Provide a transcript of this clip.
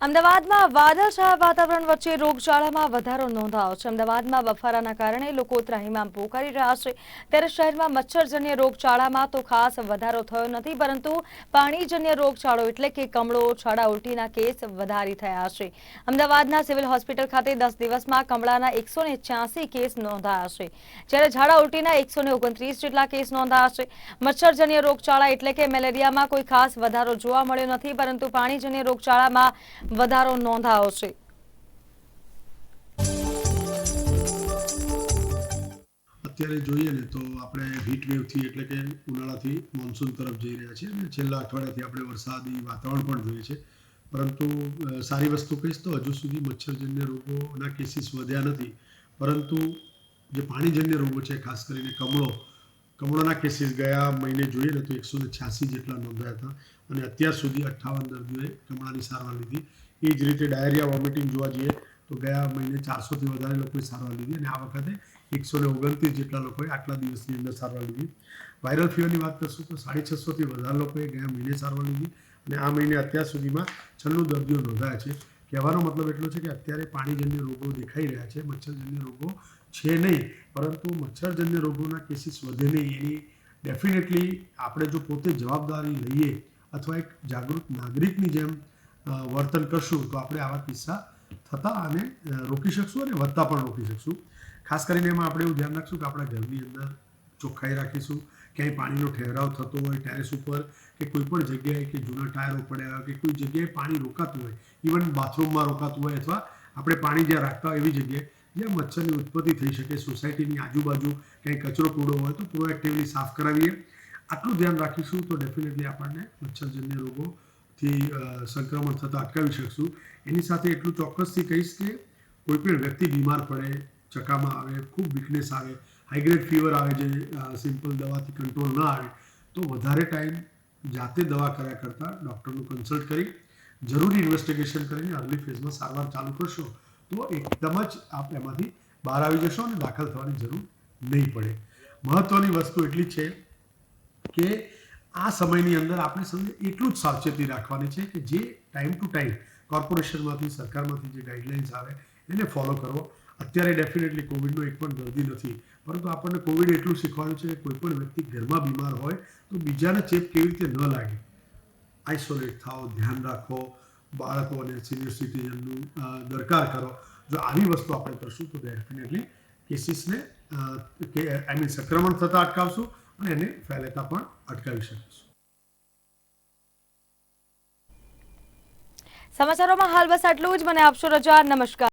અમદાવાદમાં વાદળછાયા વાતાવરણ વચ્ચે રોગચાળામાં વધારો નોંધાયો છે. અમદાવાદમાં બફારાના કારણે લોકો ત્રાહિમામ પોકારી રહ્યા છે. ત્યારે શહેરમાં મચ્છરજન્ય રોગચાળામાં તો ખાસ વધારો થયો નથી, પરંતુ પાણીજન્ય રોગચાળો એટલે કે કમળો, છાડા ઉલટીના કેસ વધારી થયા છે. અમદાવાદના સિવિલ હોસ્પિટલ ખાતે દસ દિવસમાં કમળાના એકસો કેસ નોંધાયા છે. જ્યારે ઝાડા ઉલટીના એકસો જેટલા કેસ નોંધાયા છે. મચ્છરજન્ય રોગચાળા એટલે કે મેલેરિયામાં કોઈ ખાસ વધારો જોવા મળ્યો નથી, પરંતુ પાણીજન્ય રોગચાળામાં વધારો નોંધાયો છે. અત્યારે જોઈએ ને તો આપણે હીટ વેવથી એટલે કે ઉનાળાથી મોન્સૂન તરફ જઈ રહ્યા છીએ અને છેલ્લા અઠવાડિયાથી આપણે વરસાદી વાતાવરણ પણ જોઈએ છે. પરંતુ સારી વસ્તુ કહીશ તો હજુ સુધી મચ્છરજન્ય રોગોના કેસીસ વધ્યા નથી. પરંતુ જે પાણીજન્ય રોગો છે, ખાસ કરીને કમળો કમળોના કેસીસ ગયા મહિને જોઈએ ને તો એકસો ને છ્યાસી જેટલા નોંધાયા હતા. અને અત્યાર સુધી અઠ્ઠાવન દર્દીઓએ કમળાની સારવાર લીધી. એ જ રીતે ડાયરિયા, વોમિટિંગ જોવા જઈએ તો ગયા મહિને ચારસોથી વધારે લોકોએ સારવાર લીધી અને આ વખતે એકસો ને ઓગણત્રીસ જેટલા લોકોએ આટલા દિવસની અંદર સારવાર લીધી. વાયરલ ફીવરની વાત કરશું તો સાડી છસોથી વધારે લોકોએ ગયા મહિને સારવાર લીધી. અને આ મહિને અત્યાર સુધીમાં છન્નું દર્દીઓ નોંધાયા છે. કહેવાનો મતલબ એટલો છે કે અત્યારે પાણીજન્ય રોગો દેખાઈ રહ્યા છે, મચ્છરજન્ય રોગો છે નહીં, પરંતુ મચ્છરજન્ય રોગોના કેસીસ વધે નહીં. એની ડેફિનેટલી આપણે જો પોતે જવાબદારી લઈએ અથવા એક જાગૃત નાગરિકની જેમ વર્તન કરશું, તો આપણે આવા કિસ્સા થતા અને રોકી શકશું અને વધતા પણ રોકી શકશું. ખાસ કરીને એમાં આપણે એવું ધ્યાન રાખશું કે આપણા ઘરની અંદર ચોખ્ખાઈ રાખીશું, ક્યાંય પાણીનો ઠેરાવ થતો હોય ટેરેસ ઉપર કે કોઈ પણ જગ્યાએ કે જૂના ટાયરો પડ્યા હોય કે કોઈ જગ્યાએ પાણી રોકાતું હોય, ઇવન બાથરૂમમાં રોકાતું હોય અથવા આપણે પાણી જ્યાં રાખતા હોય એવી જગ્યાએ, જ્યાં મચ્છરની ઉત્પત્તિ થઈ શકે, સોસાયટીની આજુબાજુ ક્યાંય કચરો કૂડો હોય તો પ્રોએક્ટિવલી સાફ કરાવીએ. આટલું ધ્યાન રાખીશું તો ડેફિનેટલી આપણને મચ્છરજન્ય રોગોથી સંક્રમણ થતાં અટકાવી શકશું. એની સાથે એટલું ચોક્કસથી કહીશ કે કોઈ પણ વ્યક્તિ બીમાર પડે, ચકામાં આવે, ખૂબ વીકનેસ આવે હાઈગ્રેડ ફીવર આવે જે સિમ્પલ દવાથી કંટ્રોલ ન આવે, તો વધારે ટાઈમ જાતે દવા કર્યા કરતાં ડૉક્ટરનું કન્સલ્ટ કરી, જરૂરી ઇન્વેસ્ટિગેશન કરીને અર્લી ફેઝમાં સારવાર ચાલુ કરશો, તો એકદમ જ આપ એમાંથી બહાર આવી જશો અને દાખલ થવાની જરૂર નહીં પડે. મહત્ત્વની વસ્તુ એટલી છે કે આ સમયની અંદર આપણે સમજે એટલું જ સાવચેતી રાખવાની છે કે જે ટાઈમ ટુ ટાઈમ કોર્પોરેશનમાંથી સરકારમાંથી જે ગાઈડલાઇન્સ આવે, એને ફોલો કરવો અત્યારે ડેફિનેટલી કોવિડનો એક પણ દર્દી નથી. પરંતુ આપણને કોવિડ એટલું શીખવાડ્યું છે કે કોઈ પણ વ્યક્તિ ઘરમાં બીમાર હોય તો બીજાને ચેપ કેવી રીતે ન લાગે. આઇસોલેટ થાઓ, ધ્યાન રાખો બાળકો અને સિનિયર સિટીઝનનું દરકાર કરો. જો આવી વસ્તુ આપણે કરશું તો ડેફિનેટલી કેસીસને આઈ મીન સંક્રમણ થતાં અટકાવશું અને એને ફેલાતા પણ અટકાવી શકીશું. સમાચારોમાં હાલ બસ આટલું જ. મને આપશો રજા. નમસ્કાર.